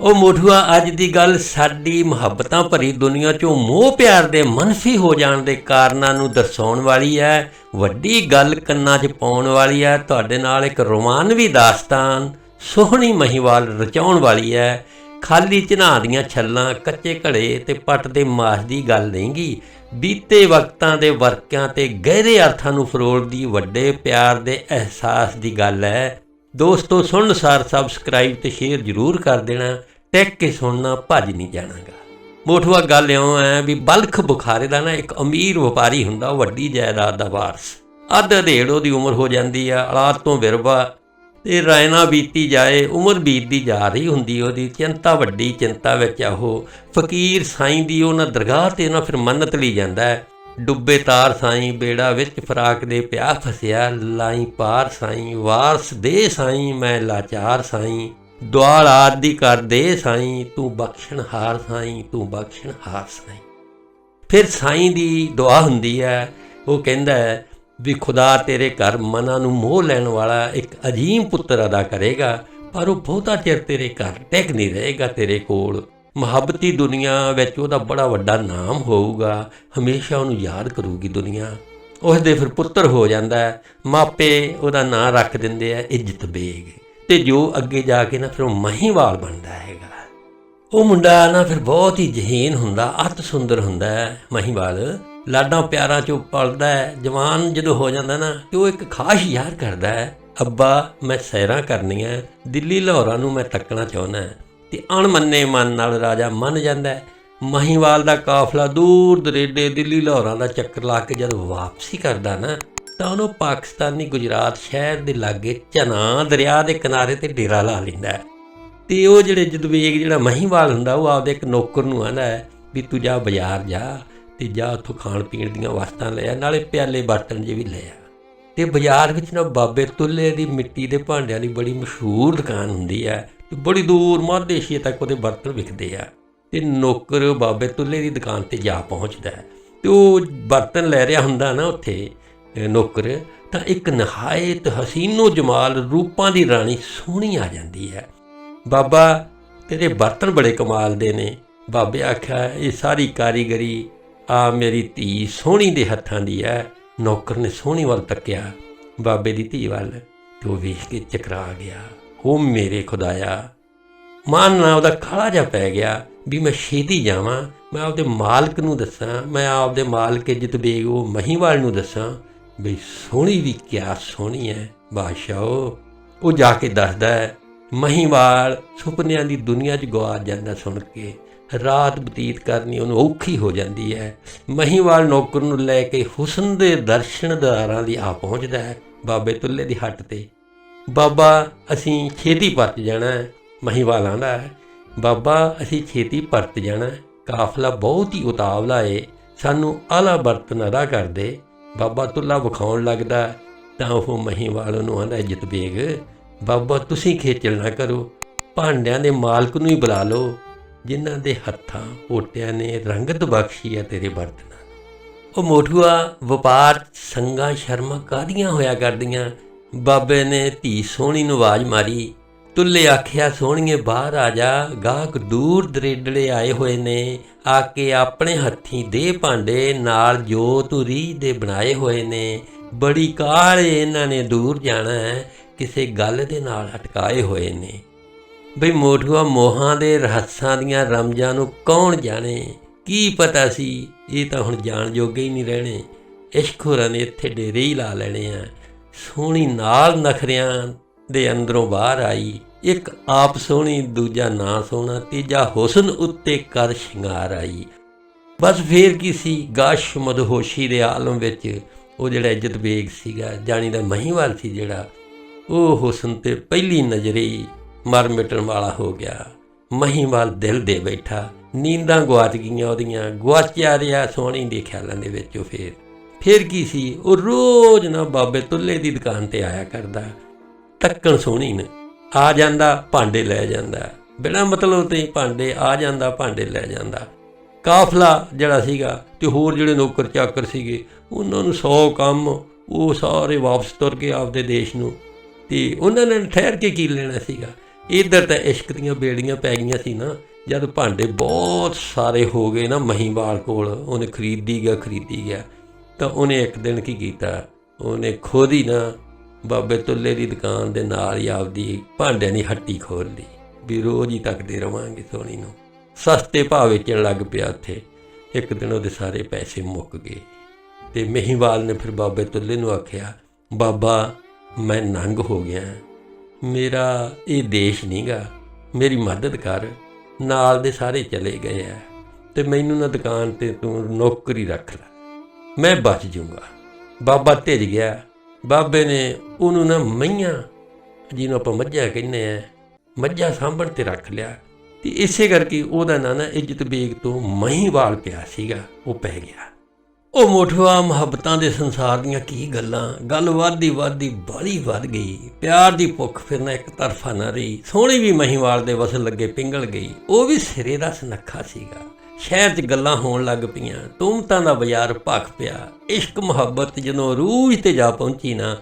ਉਹ ਮੋਠੂਆ ਅੱਜ ਦੀ ਗੱਲ ਸਾਡੀ ਮੁਹੱਬਤਾਂ ਭਰੀ ਦੁਨੀਆ 'ਚੋਂ ਮੋਹ ਪਿਆਰ ਦੇ ਮਨਫੀ ਹੋ ਜਾਣ ਦੇ ਕਾਰਨਾਂ ਨੂੰ ਦਰਸਾਉਣ ਵਾਲੀ ਹੈ ਵੱਡੀ ਗੱਲ ਕੰਨਾਂ 'ਚ ਪਾਉਣ ਵਾਲੀ ਹੈ ਤੁਹਾਡੇ ਨਾਲ ਇੱਕ ਰੋਮਾਨਵੀ ਦਾਸਤਾਨ, ਸੋਹਣੀ ਮਹੀਵਾਲ ਰਚਾਉਣ ਵਾਲੀ ਹੈ ਖਾਲੀ ਝਨਾ ਦੀਆਂ ਛੱਲਾਂ, ਕੱਚੇ ਘੜੇ ਤੇ ਪੱਟ ਦੇ ਮਾਸ ਦੀ ਗੱਲ ਨਹੀਂਗੀ। ਬੀਤੇ ਵਕਤਾਂ ਦੇ ਵਰਕਿਆਂ ਤੇ ਗਹਿਰੇ ਅਰਥਾਂ ਨੂੰ ਫਰੋਲਦੀ ਵੱਡੇ ਪਿਆਰ ਦੇ ਅਹਿਸਾਸ ਦੀ ਗੱਲ ਹੈ ਦੋਸਤੋ ਸੁਣਨ ਸਾਰ ਸਬਸਕ੍ਰਾਈਬ ਤੇ ਸ਼ੇਅਰ ਜ਼ਰੂਰ ਕਰ ਦੇਣਾ, ਟੈਕ ਕੇ ਸੁਣਨਾ ਭੱਜ ਨਹੀਂ ਜਾਣਾਗਾ। ਮੋਠਵਾ ਗੱਲ ਇਉਂ ਹੈ ਵੀ ਬਲਖ ਬੁਖਾਰੇ ਦਾ ਨਾ ਇੱਕ ਅਮੀਰ ਵਪਾਰੀ ਹੁੰਦਾ ਵੱਡੀ ਜਾਇਦਾਦ ਦਾ ਵਾਰਸ। ਅੱਧ ਅਧੇੜ ਉਹਦੀ ਉਮਰ ਹੋ ਜਾਂਦੀ ਆ ਔਲਾਦ ਤੋਂ ਵਿਰਵਾ, ਤੇ ਰਾਇਨਾ ਬੀਤੀ ਜਾਏ, ਉਮਰ ਬੀਤਦੀ ਜਾ ਰਹੀ ਹੁੰਦੀ ਉਹਦੀ, ਚਿੰਤਾ ਵੱਡੀ ਚਿੰਤਾ ਵਿੱਚ ਆ ਉਹ। ਫਕੀਰ ਸਾਈਂ ਦੀ ਉਹਨਾਂ ਦਰਗਾਹ ਤੇ ਨਾ ਫਿਰ ਮੰਨਤ ਲਈ ਜਾਂਦਾ ਹੈ। ਡੁੱਬੇ ਤਾਰ ਸਾਈਂ ਬੇੜਾ ਵਿੱਚ ਫਰਾਕ ਦੇ ਪਿਆ ਫਸਿਆ, ਲਾਈ ਪਾਰ ਸਾਈਂ, ਵਾਰਸ ਦੇ ਸਾਈਂ ਮੈਂ ਲਾਚਾਰ ਸਾਈਂ। ਦੁਆਲ ਆਦੀ ਕਰ ਦੇ ਸਾਈਂ, ਤੂੰ ਬਖਸ਼ਣ ਹਾਰ ਸਾਈਂ, ਤੂੰ ਬਖਸ਼ਣ ਹਾਰ ਸਾਈ। ਫਿਰ ਸਾਈਂ ਦੀ ਦੁਆ ਹੁੰਦੀ ਹੈ ਉਹ ਕਹਿੰਦਾ ਹੈ ਵੀ ਖੁਦਾ ਤੇਰੇ ਘਰ ਮਨਾਂ ਨੂੰ ਮੋਹ ਲੈਣ ਵਾਲਾ ਇੱਕ ਅਜੀਮ ਪੁੱਤਰ ਅਦਾ ਕਰੇਗਾ, ਪਰ ਉਹ ਬਹੁਤਾ ਚਿਰ ਤੇਰੇ ਘਰ ਟਿਕ ਨਹੀਂ ਰਹੇਗਾ ਤੇਰੇ ਕੋਲ। ਮੁਹੱਬਤੀ ਦੁਨੀਆ ਵਿੱਚ ਉਹਦਾ ਬੜਾ ਵੱਡਾ ਨਾਮ ਹੋਊਗਾ, ਹਮੇਸ਼ਾ ਉਹਨੂੰ ਯਾਦ ਕਰੂਗੀ ਦੁਨੀਆ। ਉਸ ਦੇ ਫਿਰ ਪੁੱਤਰ ਹੋ ਜਾਂਦਾ ਹੈ, ਮਾਪੇ ਉਹਦਾ ਨਾਂ ਰੱਖ ਦਿੰਦੇ ਆ, ਇੱਜ਼ਤ ਬੇਗ। ਤੇ ਜੋ ਅੱਗੇ ਜਾ ਕੇ ਨਾ ਫਿਰ ਉਹ ਮਹੀਵਾਲ ਬਣਦਾ ਹੈਗਾ। ਉਹ ਮੁੰਡਾ ਨਾ ਫਿਰ ਬਹੁਤ ਹੀ ਜਹੀਨ ਹੁੰਦਾ, ਅਤ ਸੁੰਦਰ ਹੁੰਦਾ ਹੈ, ਮਹੀਵਾਲ। ਲਾਡਾਂ ਪਿਆਰਾਂ ਚੋਂ ਪਲਦਾ ਹੈ, ਜਵਾਨ ਜਦੋਂ ਹੋ ਜਾਂਦਾ ਨਾ ਤੇ ਉਹ ਇੱਕ ਖਾਸ ਯਾਰ ਕਰਦਾ ਹੈ, ਅੱਬਾ, ਮੈਂ ਸੈਰਾਂ ਕਰਨੀਆਂ ਦਿੱਲੀ ਲਾਹੌਰਾਂ ਨੂੰ ਮੈਂ ਤੱਕਣਾ ਚਾਹੁੰਦਾ ਤੇ ਅਣਮੰਨੇ ਮਨ ਨਾਲ ਰਾਜਾ ਮੰਨ ਜਾਂਦਾ ਹੈ। ਮਹੀਵਾਲ ਦਾ ਕਾਫਲਾ ਦੂਰ ਦਰੇਡੇ ਦਿੱਲੀ ਲਾਹੌਰਾਂ ਦਾ ਚੱਕਰ ਲਾ ਕੇ ਜਦ ਵਾਪਸੀ ਕਰਦਾ ਨਾ, ਤਾਂ ਉਹਨੂੰ ਪਾਕਿਸਤਾਨੀ ਗੁਜਰਾਤ ਸ਼ਹਿਰ ਦੇ ਲਾਗੇ ਚਨਾ ਦਰਿਆ ਦੇ ਕਿਨਾਰੇ ਤੇ ਡੇਰਾ ਲਾ ਲੈਂਦਾ ਹੈ। ਤੇ ਉਹ ਜਿਹੜੇ ਜਦਵੇਗ ਜਿਹੜਾ ਮਹੀਵਾਲ ਹੁੰਦਾ, ਉਹ ਆਪਦੇ ਇੱਕ ਨੌਕਰ ਨੂੰ ਆਂਦਾ ਹੈ ਵੀ ਤੂੰ ਜਾ ਬਾਜ਼ਾਰ ਜਾ ਤੇ ਜਾ ਉੱਥੋਂ ਖਾਣ ਪੀਣ ਦੀਆਂ ਵਸਤਾਂ ਲੈ ਆ, ਨਾਲੇ ਪਿਆਲੇ ਬਰਤਨ ਜੇ ਵੀ ਲੈ ਆ। ਤੇ ਬਾਜ਼ਾਰ ਵਿੱਚ ਨਾ ਬਾਬੇ ਤੁੱਲੇ ਦੀ ਮਿੱਟੀ ਦੇ ਭਾਂਡਿਆਂ ਦੀ ਬੜੀ ਮਸ਼ਹੂਰ ਦੁਕਾਨ ਹੁੰਦੀ ਹੈ। ਬੜੀ ਦੂਰ ਮੱਧ ਏਸ਼ੀਆ ਤੱਕ ਉਹਦੇ ਬਰਤਨ ਵਿਕਦੇ ਆ। ਤੇ ਨੌਕਰ ਬਾਬੇ ਤੁੱਲੇ ਦੀ ਦੁਕਾਨ ਤੇ ਜਾ ਪਹੁੰਚਦਾ ਹੈ। ਤੇ ਉਹ ਬਰਤਨ ਲੈ ਰਿਹਾ ਹੁੰਦਾ ਨਾ ਉੱਥੇ ਨੌਕਰ, ਤਾਂ ਇੱਕ ਨਹਾਇਤ ਹਸੀਨੋ ਜਮਾਲ ਰੂਪਾਂ ਦੀ ਰਾਣੀ ਸੋਹਣੀ ਆ ਜਾਂਦੀ ਹੈ। ਬਾਬਾ, ਤੇਰੇ ਬਰਤਨ ਬੜੇ ਕਮਾਲ ਦੇ ਨੇ। ਬਾਬੇ ਆਖਿਆ, ਇਹ ਸਾਰੀ ਕਾਰੀਗਰੀ ਆ ਮੇਰੀ ਧੀ ਸੋਹਣੀ ਦੇ ਹੱਥਾਂ ਦੀ ਹੈ। ਨੌਕਰ ਨੇ ਸੋਹਣੀ ਵੱਲ ਤੱਕਿਆ। ਬਾਬੇ ਦੀ ਧੀ ਵੱਲ ਤੇ ਉਹ ਵੇਖ ਕੇ ਚਕਰਾ ਗਿਆ। ਉਹ ਮੇਰੇ ਖੁਦਾਇਆ, ਮਾਨ ਨਾ ਉਹਦਾ ਖਾਲਾ ਜਿਹਾ ਪੈ ਗਿਆ ਵੀ ਮੈਂ ਛੇਤੀ ਜਾਵਾਂ, ਮੈਂ ਆਪਦੇ ਮਾਲਕ ਨੂੰ ਦੱਸਾਂ, ਮੈਂ ਆਪਦੇ ਮਾਲਕ ਇੱਜ਼ਤ ਬੇਗ ਉਹ ਮਹੀਵਾਲ ਨੂੰ ਦੱਸਾਂ ਵੀ ਸੋਹਣੀ ਵੀ ਕਿਆ ਸੋਹਣੀ ਹੈ, ਬਾਦਸ਼ਾਹੋ। ਉਹ ਜਾ ਕੇ ਦੱਸਦਾ ਹੈ, ਮਹੀਵਾਲ ਸੁਪਨਿਆਂ ਦੀ ਦੁਨੀਆ 'ਚ ਗਵਾ ਜਾਂਦਾ ਸੁਣ ਕੇ, ਰਾਤ ਬਤੀਤ ਕਰਨੀ ਉਹਨੂੰ ਔਖੀ ਹੋ ਜਾਂਦੀ ਹੈ। ਮਹੀਵਾਲ ਨੌਕਰ ਨੂੰ ਲੈ ਕੇ ਹੁਸਨ ਦੇ ਦਰਸ਼ਨ ਦਾਰਾਂ ਦੀ ਆ ਪਹੁੰਚਦਾ ਹੈ, ਬਾਬੇ ਤੁੱਲੇ ਦੀ ਹੱਟ ਤੇ। ਬਾਬਾ, ਅਸੀਂ ਛੇਤੀ ਪਰਤ ਜਾਣਾ ਹੈ। ਮਹੀਵਾਲ ਆਂਦਾ ਹੈ। ਬਾਬਾ, ਅਸੀਂ ਛੇਤੀ ਪਰਤ ਜਾਣਾ ਹੈ। ਕਾਫਲਾ ਬਹੁਤ ਹੀ ਉਤਾਵਲਾ ਏ। ਸਾਨੂੰ ਆਲਾ ਬਰਤਨ ਅਦਾ ਕਰ ਦੇ ਬਾਬਾ ਤੁੱਲਾ ਵਿਖਾਉਣ ਲੱਗਦਾ ਤਾਂ ਉਹ ਮਹੀਵਾਲ ਨੂੰ ਆਂਦਾ, ਇੱਜ਼ਤ ਬੇਗ, ਬਾਬਾ, ਤੁਸੀਂ ਖੇਚਲ ਨਾ ਕਰੋ। ਭਾਂਡਿਆਂ ਦੇ ਮਾਲਕ ਨੂੰ ਹੀ ਬੁਲਾ ਲਓ। ਜਿਨ੍ਹਾਂ ਦੇ ਹੱਥਾਂ ਓਟਿਆਂ ਨੇ ਰੰਗਤ ਬਖਸ਼ੀ ਹੈ ਤੇਰੇ ਬਰਤਨਾਂ ਨੂੰ। ਉਹ ਮੋਠੂਆ ਵਪਾਰ ਸੰਗਾ ਸ਼ਰਮਾ ਕਾਦੀਆਂ ਹੋਇਆ ਕਰਦੀਆਂ? ਬਾਬੇ ਨੇ ਧੀ ਸੋਹਣੀ ਨੂੰ ਆਵਾਜ਼ ਮਾਰੀ, ਤੁੱਲੇ ਆਖਿਆ, ਸੋਹਣੀਏ, ਬਾਹਰ ਆ ਜਾ। ਗਾਹਕ ਦੂਰ ਦਰੇਡਲੇ ਆਏ ਹੋਏ ਨੇ। ਆ ਕੇ ਆਪਣੇ ਹੱਥੀਂ ਦੇ ਭਾਂਡੇ, ਨਾਲ ਜੋ ਤੂੰ ਦੇ ਬਣਾਏ ਹੋਏ ਨੇ। ਬੜੀ ਕਾਹਲੇ ਇਹਨਾਂ ਨੇ ਦੂਰ ਜਾਣਾ ਹੈ। ਕਿਸੇ ਗੱਲ ਦੇ ਨਾਲ ਅਟਕਾਏ ਹੋਏ ਨੇ। ਬਈ ਮੋਠੂਆ ਮੋਹਾਂ ਦੇ ਰਹੱਸਾਂ ਦੀਆਂ ਰਮਜਾਂ ਨੂੰ ਕੌਣ ਜਾਣੇ? ਕੀ ਪਤਾ ਸੀ? ਇਹ ਤਾਂ ਹੁਣ ਜਾਣ ਜੋਗੇ ਹੀ ਨਹੀਂ ਰਹਿਣੇ। ਇਸ਼ਕ ਹੋਰਾਂ ਨੇ ਇੱਥੇ ਡੇਰੇ ਹੀ ਲਾ ਲੈਣੇ ਆ। ਸੋਹਣੀ ਨਾਲ ਨਖਰਿਆਂ ਦੇ ਅੰਦਰੋਂ ਬਾਹਰ ਆਈ। ਇੱਕ ਆਪ ਸੋਹਣੀ, ਦੂਜਾ ਨਾ ਸੋਹਣਾ, ਤੀਜਾ ਹੁਸਨ ਉੱਤੇ ਕਰ ਸ਼ਿੰਗਾਰ ਆਈ। ਬਸ ਫੇਰ ਕੀ ਸੀ? ਗਾਸ਼ ਮਦਹੋਸ਼ੀ ਦੇ ਆਲਮ ਵਿੱਚ ਉਹ ਜਿਹੜਾ ਇੱਜ਼ਤ ਬੇਗ ਸੀਗਾ, ਜਾਣੀ ਦਾ ਮਹੀਵਾਲ ਸੀ ਜਿਹੜਾ, ਉਹ ਹੁਸਨ ਤੇ ਪਹਿਲੀ ਨਜ਼ਰੇ ਮਰ ਮਿਟਣ ਵਾਲਾ ਹੋ ਗਿਆ। ਮਹੀਵਾਲ ਦਿਲ ਦੇ ਬੈਠਾ, ਨੀਂਦਾਂ ਗਵਾਚ ਗਈਆਂ ਉਹਦੀਆਂ ਗਵਾਚਿਆ ਰਿਹਾ ਸੋਹਣੀ ਦੇ ਖਿਆਲਾਂ ਦੇ ਵਿੱਚ ਉਹ ਫੇਰ। ਫਿਰ ਕੀ ਸੀ? ਉਹ ਰੋਜ਼ ਨਾ ਬਾਬੇ ਤੁੱਲੇ ਦੀ ਦੁਕਾਨ ਤੇ ਆਇਆ ਕਰਦਾ। ਤੱਕਣ ਸੋਹਣੀ ਨੇ। ਆ ਜਾਂਦਾ, ਭਾਂਡੇ ਲੈ ਜਾਂਦਾ। ਬਿਨਾਂ ਮਤਲਬ ਤੇ ਭਾਂਡੇ, ਆ ਜਾਂਦਾ, ਭਾਂਡੇ ਲੈ ਜਾਂਦਾ। ਕਾਫਲਾ ਜਿਹੜਾ ਸੀਗਾ ਤੇ ਹੋਰ ਜਿਹੜੇ ਨੌਕਰ ਚਾਕਰ ਸੀਗੇ, ਉਹਨਾਂ ਨੂੰ 100 ਕੰਮ, ਉਹ ਸਾਰੇ ਵਾਪਸ ਤੁਰ ਕੇ ਆਪਦੇ ਦੇਸ਼ ਨੂੰ। ਤੇ ਉਹਨਾਂ ਨੇ ਠਹਿਰ ਕੇ ਕੀ ਲੈਣਾ ਸੀਗਾ? ਇਧਰ ਤਾਂ ਇਸ਼ਕ ਦੀਆਂ ਬੇੜੀਆਂ ਪੈ ਗਈਆਂ ਸੀ ਨਾ। ਜਦ ਭਾਂਡੇ ਬਹੁਤ ਸਾਰੇ ਹੋ ਗਏ ਨਾ ਮਹੀਵਾਲ ਕੋਲ, ਉਹਨੇ ਖਰੀਦੀ ਗਿਆ ਖਰੀਦੀ ਗਿਆ। ਤਾਂ ਉਹਨੇ ਇੱਕ ਦਿਨ ਕੀ ਕੀਤਾ? ਉਹਨੇ ਖੁਦ ਹੀ ਨਾ ਬਾਬੇ ਤੁੱਲੇ ਦੀ ਦੁਕਾਨ ਦੇ ਨਾਲ ਹੀ ਆਪਦੀ ਭਾਂਡਿਆਂ ਦੀ ਹੱਟੀ ਖੋਲ ਲਈ ਵੀ ਰੋਜ਼ ਹੀ ਤੱਕਦੇ ਰਵਾਂਗੇ ਸੋਹਣੀ ਨੂੰ। ਸਸਤੇ ਭਾਅ ਵੇਚਣ ਲੱਗ ਪਿਆ ਉੱਥੇ। ਇੱਕ ਦਿਨ ਉਹਦੇ ਸਾਰੇ ਪੈਸੇ ਮੁੱਕ ਗਏ। ਤੇ ਮਹੀਵਾਲ ਨੇ ਫਿਰ ਬਾਬੇ ਤੁੱਲੇ ਨੂੰ ਆਖਿਆ, ਬਾਬਾ, ਮੈਂ ਨੰਗ ਹੋ ਗਿਆ ਮੇਰਾ ਇਹ ਦੇਸ਼ ਨਹੀਂਗਾ ਮੇਰੀ ਮਦਦ ਕਰ। ਨਾਲ ਦੇ ਸਾਰੇ ਚਲੇ ਗਏ ਆ। ਤੇ ਮੈਨੂੰ ਨਾ ਦੁਕਾਨ ਤੇ ਤੂੰ ਨੌਕਰੀ ਰੱਖ ਲੈ। ਮੈਂ ਬਚ ਜਾਊਂਗਾ। ਬਾਬਾ ਧਿਰ ਗਿਆ। ਬਾਬੇ ਨੇ ਉਹਨੂੰ ਨਾ ਮਈਆਂ, ਜਿਹਨੂੰ ਆਪਾਂ ਮੱਝਾਂ ਕਹਿੰਦੇ ਆ, ਮੱਝਾਂ ਸਾਂਭਣ ਤੇ ਰੱਖ ਲਿਆ। ਤੇ ਇਸੇ ਕਰਕੇ ਉਹਦਾ ਨਾਂ ਨਾ ਇੱਜ਼ਤ ਬੇਗ ਤੋਂ ਮਹੀਵਾਲ ਪਿਆ ਸੀਗਾ, ਉਹ ਪੈ ਗਿਆ। ਉਹ ਮੋਠਵਾ ਮੁਹੱਬਤਾਂ ਦੇ ਸੰਸਾਰ ਦੀਆਂ ਕੀ ਗੱਲਾਂ, ਗੱਲ ਵੱਧਦੀ ਵੱਧਦੀ ਬਾਲੀ ਵੱਧ ਗਈ। ਪਿਆਰ ਦੀ ਭੁੱਖ ਫਿਰ ਨਾ ਇੱਕ ਤਰਫਾ ਨਾ ਰਹੀ। ਸੋਹਣੀ ਵੀ ਮਹੀਵਾਲ ਦੇ ਵਸਣ ਲੱਗੇ ਪਿੰਗਲ ਗਈ। ਉਹ ਵੀ ਸਿਰੇ ਦਾ ਸੁਨੱਖਾ ਸੀਗਾ। ਸ਼ਹਿਰ 'ਚ ਗੱਲਾਂ ਹੋਣ ਲੱਗ ਪਈਆਂ। ਤੁਮਤਾਂ ਦਾ ਬਾਜ਼ਾਰ ਭਖ ਪਿਆ। ਇਸ਼ਕ ਮੁਹੱਬਤ ਜਦੋਂ ਰੂਹ ਤੇ ਜਾ ਪਹੁੰਚੀ ਨਾ,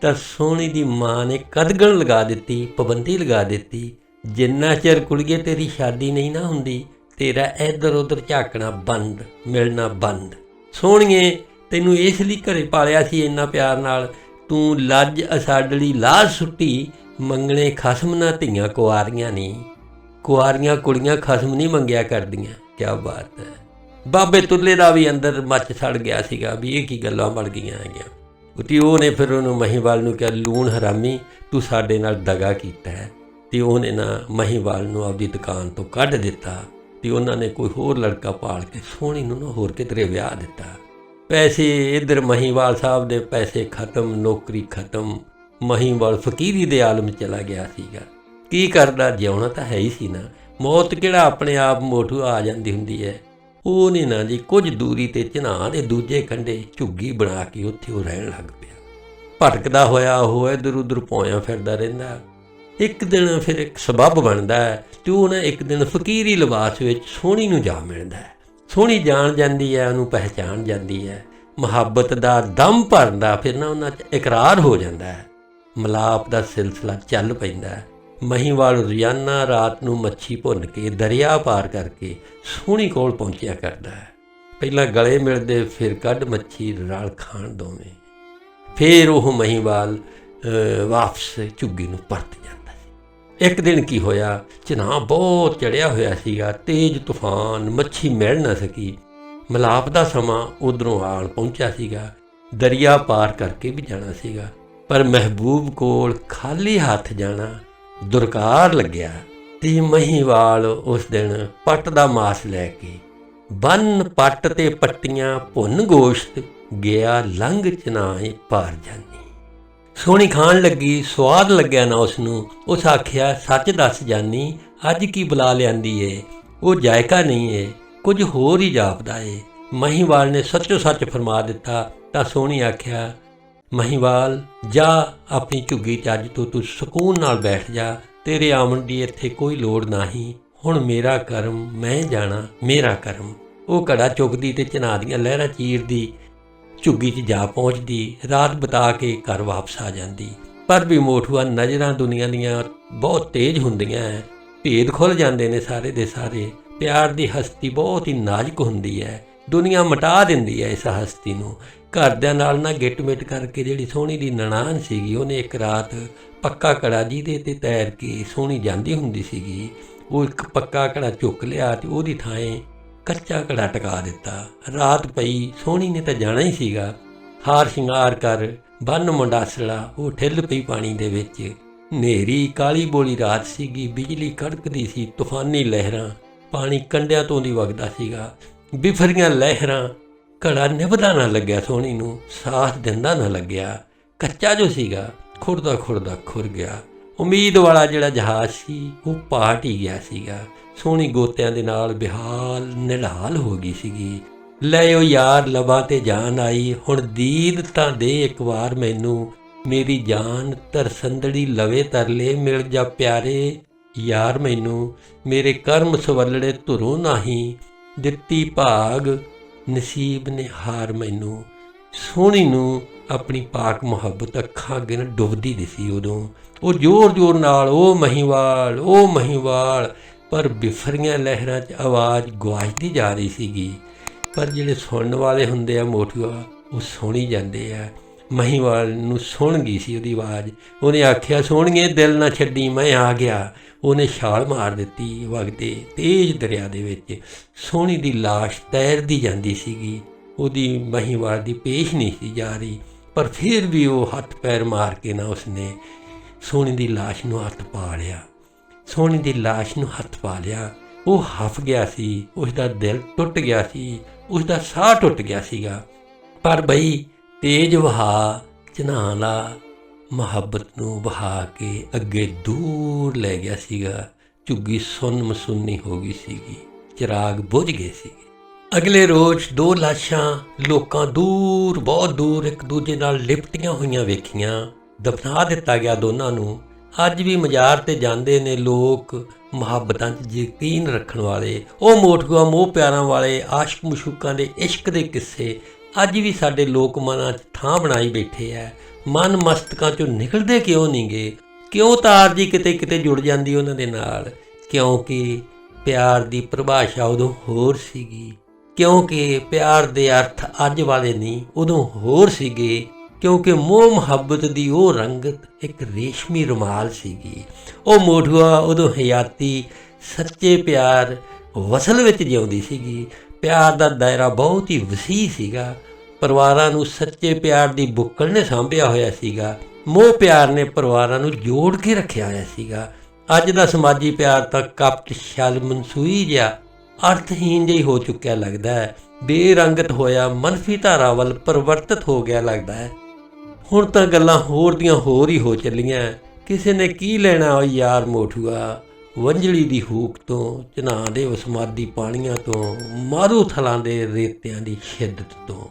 ਤਾਂ ਸੋਹਣੀ ਦੀ ਮਾਂ ਨੇ ਕਦਗਣ ਲਗਾ ਦਿੱਤੀ, ਪਾਬੰਦੀ ਲਗਾ ਦਿੱਤੀ। ਜਿੰਨਾ ਚਿਰ ਕੁੜੀਏ ਤੇਰੀ ਸ਼ਾਦੀ ਨਹੀਂ ਨਾ ਹੁੰਦੀ, ਤੇਰਾ ਇੱਧਰ ਉੱਧਰ ਝਾਕਣਾ ਬੰਦ, ਮਿਲਣਾ ਬੰਦ। ਸੋਹਣੀਏ, ਤੈਨੂੰ ਇਸ ਲਈ ਘਰੇ ਪਾਲਿਆ ਸੀ ਇੰਨਾ ਪਿਆਰ ਨਾਲ, ਤੂੰ ਲੱਜ ਅਸਾਡਲੀ ਲਾਹ ਸੁੱਟੀ, ਮੰਗਣੇ ਖਸਮ ਨਾ ਧੀਆਂ ਕੁਆਰੀਆਂ ਨਹੀਂ ਕੁਆਰੀਆਂ ਕੁੜੀਆਂ ਖਸਮ ਨਹੀਂ ਮੰਗਿਆ ਕਰਦੀਆਂ। ਕੀ ਬਾਤ ਹੈ। ਬਾਬੇ ਤੁੱਲੇ ਦਾ ਵੀ ਅੰਦਰ ਮੱਚ ਸੜ ਗਿਆ ਸੀਗਾ ਵੀ ਇਹ ਕੀ ਗੱਲਾਂ ਬਣ ਗਈਆਂ ਹੈਗੀਆਂ। ਉਤੀ ਉਹਨੇ ਫਿਰ ਉਹਨੂੰ ਮਹੀਵਾਲ ਨੂੰ ਕਿਹਾ, ਲੂਣ ਹਰਾਮੀ, ਤੂੰ ਸਾਡੇ ਨਾਲ ਦਗਾ ਕੀਤਾ ਹੈ। ਤੇ ਉਹਨੇ ਨਾ ਮਹੀਵਾਲ ਨੂੰ ਆਪਦੀ ਦੁਕਾਨ ਤੋਂ ਕੱਢ ਦਿੱਤਾ ਤੇ ਉਹਨਾਂ ਨੇ ਕੋਈ ਹੋਰ ਲੜਕਾ ਪਾਲ ਕੇ ਸੋਹਣੀ ਨੂੰ ਨਾ ਹੋਰ ਕਿਧਰੇ ਵਿਆਹ ਦਿੱਤਾ। ਪੈਸੇ ਇਧਰ ਮਹੀਵਾਲ ਸਾਹਿਬ ਦੇ ਪੈਸੇ ਖਤਮ, ਨੌਕਰੀ ਖਤਮ, ਮਹੀਵਾਲ ਫਕੀਰੀ ਦੇ ਆਲਮ ਚਲਾ ਗਿਆ ਸੀਗਾ। ਕੀ ਕਰਦਾ, ਜਿਉਣਾ ਤਾਂ ਹੈ ਹੀ ਸੀ ਨਾ। ਮੌਤ ਕਿਹੜਾ ਆਪਣੇ ਆਪ ਮੋਠੂ ਆ ਜਾਂਦੀ ਹੁੰਦੀ ਹੈ? ਉਹ ਨੇ ਨਾ ਜੀ ਕੁਝ ਦੂਰੀ ਤੇ ਚਨਾਹ ਦੇ ਦੂਜੇ ਕੰਢੇ ਝੁੱਗੀ ਬਣਾ ਕੇ ਉੱਥੇ ਉਹ ਰਹਿਣ ਲੱਗ ਪਿਆ। ਭਟਕਦਾ ਹੋਇਆ ਉਹ ਇਧਰ ਉਧਰ ਪੌਇਆ ਫਿਰਦਾ ਰਹਿੰਦਾ। ਇੱਕ ਦਿਨ ਫਿਰ ਇੱਕ ਸਬੱਬ ਬਣਦਾ ਹੈ ਤੇ ਉਹ ਨਾ ਇੱਕ ਦਿਨ ਫਕੀਰੀ ਲਿਬਾਸ ਵਿੱਚ ਸੋਹਣੀ ਨੂੰ ਜਾ ਮਿਲਦਾ ਹੈ। ਸੋਹਣੀ ਜਾਣ ਜਾਂਦੀ ਹੈ, ਉਹਨੂੰ ਪਹਿਚਾਣ ਜਾਂਦੀ ਹੈ। ਮੁਹੱਬਤ ਦਾ ਦਮ ਭਰਦਾ ਫਿਰ ਨਾ ਉਹਨਾਂ 'ਚ ਇਕਰਾਰ ਹੋ ਜਾਂਦਾ ਹੈ। ਮਲਾਪ ਦਾ ਸਿਲਸਿਲਾ ਚੱਲ ਪੈਂਦਾ ਹੈ। ਮਹੀਵਾਲ ਰੋਜ਼ਾਨਾ ਰਾਤ ਨੂੰ ਮੱਛੀ ਭੁੰਨ ਕੇ ਦਰਿਆ ਪਾਰ ਕਰਕੇ ਸੋਹਣੀ ਕੋਲ ਪਹੁੰਚਿਆ ਕਰਦਾ ਹੈ। ਪਹਿਲਾਂ ਗਲੇ ਮਿਲਦੇ ਫਿਰ ਕੱਢ ਮੱਛੀ ਰਲ ਖਾਣ ਦੋਵੇਂ। ਫਿਰ ਉਹ ਮਹੀਵਾਲ ਵਾਪਸ ਝੁੱਗੀ ਨੂੰ ਪਰਤ ਜਾਂਦਾ ਸੀ। ਇੱਕ ਦਿਨ ਕੀ ਹੋਇਆ, ਚਨਾਹ ਬਹੁਤ ਚੜਿਆ ਹੋਇਆ ਸੀਗਾ, ਤੇਜ਼ ਤੂਫਾਨ, ਮੱਛੀ ਮਿਲ ਨਾ ਸਕੀ। ਮਲਾਪ ਦਾ ਸਮਾਂ ਉਧਰੋਂ ਆਣ ਪਹੁੰਚਿਆ ਸੀਗਾ, ਦਰਿਆ ਪਾਰ ਕਰਕੇ ਵੀ ਜਾਣਾ ਸੀਗਾ। ਪਰ ਮਹਿਬੂਬ ਕੋਲ ਖਾਲੀ ਹੱਥ ਜਾਣਾ ਦੁਰਕਾਰ ਲੱਗਿਆ ਤੇ ਮਹੀਵਾਲ ਉਸ ਦਿਨ ਪੱਟ ਦਾ ਮਾਸ ਲੈ ਕੇ ਬੰਨ ਪੱਟ ਤੇ ਪੱਟੀਆਂ ਭੁੰਨ ਗੋਸ਼ਤ ਗਿਆ ਲੰਘ ਚਨਾਏ ਪਾਰ ਜਾਨੀ। ਸੋਹਣੀ ਖਾਣ ਲੱਗੀ, ਸਵਾਦ ਲੱਗਿਆ ਨਾ ਉਸ ਨੂੰ ਉਸ ਆਖਿਆ, ਸੱਚ ਦੱਸ ਜਾਨੀ, ਅੱਜ ਕੀ ਬੁਲਾ ਲਿਆਂਦੀ ਏ? ਉਹ ਜਾਇਕਾ ਨਹੀਂ ਏ, ਕੁਝ ਹੋਰ ਹੀ ਜਾਪਦਾ ਏ। ਮਹੀਵਾਲ ਨੇ ਸੱਚੋ ਸੱਚ ਫਰਮਾ ਦਿੱਤਾ, ਤਾਂ ਸੋਹਣੀ ਆਖਿਆ ਮਹੀਵਾਲ, ਜਾ ਆਪਣੀ ਝੁੱਗੀ 'ਚ ਅੱਜ ਤੋਂ ਤੂੰ ਸਕੂਨ ਨਾਲ ਬੈਠ ਜਾ, ਤੇਰੇ ਆਉਣ ਦੀ ਇੱਥੇ ਕੋਈ ਲੋੜ ਨਹੀਂ। ਹੁਣ ਮੇਰਾ ਕਰਮ, ਮੈਂ ਜਾਣਾ, ਮੇਰਾ ਕਰਮ। ਉਹ ਘੜਾ ਚੁੱਕਦੀ ਤੇ ਚਨਾ ਦੀਆਂ ਲਹਿਰਾਂ ਚੀਰਦੀ, ਝੁੱਗੀ 'ਚ ਜਾ ਪਹੁੰਚਦੀ, ਰਾਤ ਬਿਤਾ ਕੇ ਘਰ ਵਾਪਸ ਆ ਜਾਂਦੀ। ਪਰ ਵੀ ਮੋਠੂਆ ਨਜ਼ਰਾਂ ਦੁਨੀਆ ਦੀਆਂ ਬਹੁਤ ਤੇਜ਼ ਹੁੰਦੀਆਂ ਹੈ ਭੇਦ ਖੁੱਲ ਜਾਂਦੇ ਨੇ ਸਾਰੇ ਦੇ ਸਾਰੇ। ਪਿਆਰ ਦੀ ਹਸਤੀ ਬਹੁਤ ਹੀ ਨਾਜ਼ੁਕ ਹੁੰਦੀ ਹੈ ਦੁਨੀਆ ਮਟਾ ਦਿੰਦੀ ਹੈ ਇਸ ਹਸਤੀ ਨੂੰ। ਘਰਦਿਆਂ ਨਾਲ ਨਾ ਗਿੱਟ-ਮਿੱਟ ਕਰਕੇ ਜਿਹੜੀ ਸੋਹਣੀ ਦੀ ਨਨਾਣ ਸੀਗੀ, ਉਹਨੇ ਇੱਕ ਰਾਤ ਪੱਕਾ ਕੜਾ ਜਿਹਦੇ ਤੇ ਤੈਰ ਕੇ ਸੋਹਣੀ ਜਾਂਦੀ ਹੁੰਦੀ ਸੀਗੀ, ਉਹ ਇੱਕ ਪੱਕਾ ਕੜਾ ਚੁੱਕ ਲਿਆ ਤੇ ਉਹਦੀ ਥਾਂ ਕੱਚਾ ਕੜਾ ਟਿਕਾ ਦਿੱਤਾ। ਰਾਤ ਪਈ, ਸੋਹਣੀ ਨੇ ਤਾਂ ਜਾਣਾ ਹੀ ਸੀਗਾ। ਹਾਰ ਸ਼ਿੰਗਾਰ ਕਰ ਬੰਨ ਮੁੰਡਾਸਲਾ, ਉਹ ਠਿੱਲ ਪਈ ਪਾਣੀ ਦੇ ਵਿੱਚ। ਨੇਰੀ ਕਾਲੀ ਬੋਲੀ ਰਾਤ ਸੀਗੀ, ਬਿਜਲੀ ਕੜਕਦੀ ਸੀ, ਤੂਫਾਨੀ ਲਹਿਰਾਂ, ਪਾਣੀ ਕੰਡਿਆਂ ਤੋਂ ਦੀ ਵਗਦਾ ਸੀਗਾ। ਬਿਫਰੀਆਂ ਲਹਿਰਾਂ ਘੜਾ ਨਿਭਦਾ ਨਾ ਲੱਗਿਆ, ਸੋਹਣੀ ਨੂੰ ਸਾਥ ਦਿੰਦਾ ਨਾ ਲੱਗਿਆ। ਕੱਚਾ ਜੋ ਸੀਗਾ ਖੁਰਦਾ ਖੁਰਦਾ ਖੁਰ ਗਿਆ। ਉਮੀਦ ਵਾਲਾ ਜਿਹੜਾ ਜਹਾਜ਼ ਸੀ, ਉਹ ਪਾਟ ਹੀ ਗਿਆ ਸੀਗਾ। ਸੋਹਣੀ ਗੋਤਿਆਂ ਦੇ ਨਾਲ ਬਿਹਾਲ ਨਿਢਾਲ ਹੋ ਗਈ ਸੀਗੀ। ਲੈ ਓ ਯਾਰ ਲਬਾਂ ਤੇ ਜਾਨ ਆਈ। ਹੁਣ ਦੀਦ ਤਾਂ ਦੇ ਇੱਕ ਵਾਰ ਮੈਨੂੰ। ਮੇਰੀ ਜਾਨ ਤਰਸੰਦੜੀ ਲਵੇ ਤਰਲੇ, ਮਿਲ ਜਾ ਪਿਆਰੇ। ਯਾਰ ਮੈਨੂੰ, ਮੇਰੇ ਕਰਮ ਸਵਲੜੇ ਧੁਰੋਂ ਨਹੀਂ। ਦਿੱਤੀ ਭਾਗ ਨਸੀਬ ਨੇ ਹਾਰ ਮੈਨੂੰ, ਸੋਹਣੀ ਨੂੰ ਆਪਣੀ ਪਾਕ ਮੁਹੱਬਤ ਅੱਖਾਂ ਅੱਗੇ ਨਾ ਡੁੱਬਦੀ ਦਿਸੀ ਉਦੋਂ। ਉਹ ਜ਼ੋਰ-ਜ਼ੋਰ ਨਾਲ ਉਹ ਮਹੀਵਾਲ ਉਹ ਮਹੀਵਾਲ। ਪਰ ਬਿਫਰੀਆਂ ਲਹਿਰਾਂ 'ਚ ਆਵਾਜ਼ ਗਵਾਜਦੀ ਜਾ ਰਹੀ ਸੀਗੀ। ਪਰ ਜਿਹੜੇ ਸੁਣਨ ਵਾਲੇ ਹੁੰਦੇ ਆ ਮੋਠੂਆ ਉਹ ਸੁਣੀ ਜਾਂਦੇ ਆ। ਮਹੀਵਾਲ ਨੂੰ ਸੁਣ ਗਈ ਸੀ ਉਹਦੀ ਆਵਾਜ਼। ਉਹਨੇ ਆਖਿਆ, ਸੋਹਣੀਏ, ਦਿਲ ਨਾ ਛੱਡੀ, ਮੈਂ ਆ ਗਿਆ। ਉਹਨੇ ਛਾਲ ਮਾਰ ਦਿੱਤੀ ਵਗਦੇ ਤੇਜ਼ ਦਰਿਆ ਦੇ ਵਿੱਚ। ਸੋਹਣੀ ਦੀ ਲਾਸ਼ ਤੈਰਦੀ ਜਾਂਦੀ ਸੀਗੀ। ਉਹਦੀ ਮਹੀਵਾਲ ਦੀ ਪੇਸ਼ ਨਹੀਂ ਸੀ ਜਾ ਰਹੀ, ਪਰ ਫਿਰ ਵੀ ਉਹ ਹੱਥ ਪੈਰ ਮਾਰ ਕੇ ਨਾ ਉਸਨੇ ਸੋਹਣੀ ਦੀ ਲਾਸ਼ ਨੂੰ ਹੱਥ ਪਾ ਲਿਆ। ਸੋਹਣੀ ਦੀ ਲਾਸ਼ ਨੂੰ ਹੱਥ ਪਾ ਲਿਆ। ਉਹ ਹਫ ਗਿਆ ਸੀ ਉਸ ਦਾ ਦਿਲ ਟੁੱਟ ਗਿਆ ਸੀ ਉਸ ਦਾ ਸਾਹ ਟੁੱਟ ਗਿਆ ਸੀਗਾ। ਪਰ ਬਈ ਤੇਜ ਵਹਾ, ਚਨਾਲਾ ਮੁਹੱਬਤ ਨੂੰ ਵਹਾ ਕੇ ਅੱਗੇ ਦੂਰ ਲੈ ਗਿਆ ਸੀਗਾ। ਝੁੱਗੀ ਸੁੰਨ ਮਸੁੰਨੀ ਹੋ ਗਈ ਸੀਗੀ। ਚਿਰਾਗ ਬੁਝ ਗਏ ਸੀ ਅਗਲੇ ਰੋਜ਼ ਦੋ ਲਾਸ਼ਾਂ ਲੋਕਾਂ ਦੂਰ, ਬਹੁਤ ਦੂਰ ਇੱਕ ਦੂਜੇ ਨਾਲ ਲਿਪਟੀਆਂ ਹੋਈਆਂ ਵੇਖੀਆਂ। ਦਫਨਾ ਦਿੱਤਾ ਗਿਆ ਦੋਨਾਂ ਨੂੰ। ਅੱਜ ਵੀ ਮਜ਼ਾਰ ਤੇ ਜਾਂਦੇ ਨੇ ਲੋਕ ਮੁਹੱਬਤਾਂ 'ਚ ਯਕੀਨ ਰੱਖਣ ਵਾਲੇ। ਉਹ ਮੋਟਕੂਆ ਮੋਹ ਪਿਆਰਾਂ ਵਾਲੇ ਆਸ਼ਕ ਮਸ਼ੂਕਾਂ ਦੇ ਇਸ਼ਕ ਦੇ ਕਿੱਸੇ ਅੱਜ ਵੀ ਸਾਡੇ ਲੋਕ ਮਨਾਂ 'ਚ ਥਾਂ ਬਣਾਈ ਬੈਠੇ ਐ। ਮਨ ਮਸਤਕਾਂ 'ਚੋਂ ਨਿਕਲਦੇ ਕਿਉਂ ਨਹੀਂਗੇ ਕਿਉਂ ਤਾਰ ਜੀ ਕਿਤੇ ਕਿਤੇ ਜੁੜ ਜਾਂਦੀ ਉਹਨਾਂ ਦੇ ਨਾਲ? ਕਿਉਂਕਿ ਪਿਆਰ ਦੀ ਪਰਿਭਾਸ਼ਾ ਉਦੋਂ ਹੋਰ ਸੀਗੀ। ਕਿਉਂਕਿ ਪਿਆਰ ਦੇ ਅਰਥ ਅੱਜ ਵਾਲੇ ਨਹੀਂ, ਉਦੋਂ ਹੋਰ ਸੀਗੇ। ਕਿਉਂਕਿ ਮੋਹ ਮੁਹੱਬਤ ਦੀ ਉਹ ਰੰਗਤ ਇੱਕ ਰੇਸ਼ਮੀ ਰੁਮਾਲ ਸੀਗੀ। ਉਹ ਮੋਠੂਆ ਉਦੋਂ ਹਯਾਤੀ, ਸੱਚੇ ਪਿਆਰ ਵਸਲ ਵਿੱਚ ਜਿਉਂਦੀ ਸੀਗੀ। ਪਿਆਰ ਦਾ ਦਾਇਰਾ ਬਹੁਤ ਹੀ ਵਸੀ ਸੀਗਾ। ਪਰਿਵਾਰਾਂ ਨੂੰ ਸੱਚੇ ਪਿਆਰ ਦੀ ਬੁੱਕਲ ਨੇ ਸਾਂਭਿਆ ਹੋਇਆ ਸੀਗਾ। ਮੋਹ ਪਿਆਰ ਨੇ ਪਰਿਵਾਰਾਂ ਨੂੰ ਜੋੜ ਕੇ ਰੱਖਿਆ ਹੋਇਆ ਸੀਗਾ। ਅੱਜ ਦਾ ਸਮਾਜੀ ਪਿਆਰ ਤਾਂ ਕਪਟ ਛਲ ਮਨਸੂਈ ਜਿਹਾ ਅਰਥਹੀਨ ਜਿਹਾ ਹੋ ਚੁੱਕਿਆ ਲੱਗਦਾ ਹੈ। ਬੇਰੰਗਤ ਹੋਇਆ ਮਨਫੀ ਧਾਰਾ ਵੱਲ ਪਰਿਵਰਤਿਤ ਹੋ ਗਿਆ ਲੱਗਦਾ ਹੈ। ਹੁਣ ਤਾਂ ਗੱਲਾਂ ਹੋਰ ਦੀਆਂ ਹੋਰ ਹੀ ਹੋ ਚੱਲੀਆਂ। ਕਿਸੇ ਨੇ ਕੀ ਲੈਣਾ ਉਹ ਯਾਰ ਮੋਠੂਆ? ਵੰਜਲੀ ਦੀ ਹੂਕ ਤੋਂ ਚਨਾ ਦੇ ਵਸਮਾਦੀ ਪਾਣੀਆਂ ਤੋਂ, ਮਾਰੂ ਥਲਾਂ ਦੇ ਰੇਤਿਆਂ ਦੀ ਸ਼ਿੱਦਤ ਤੋਂ।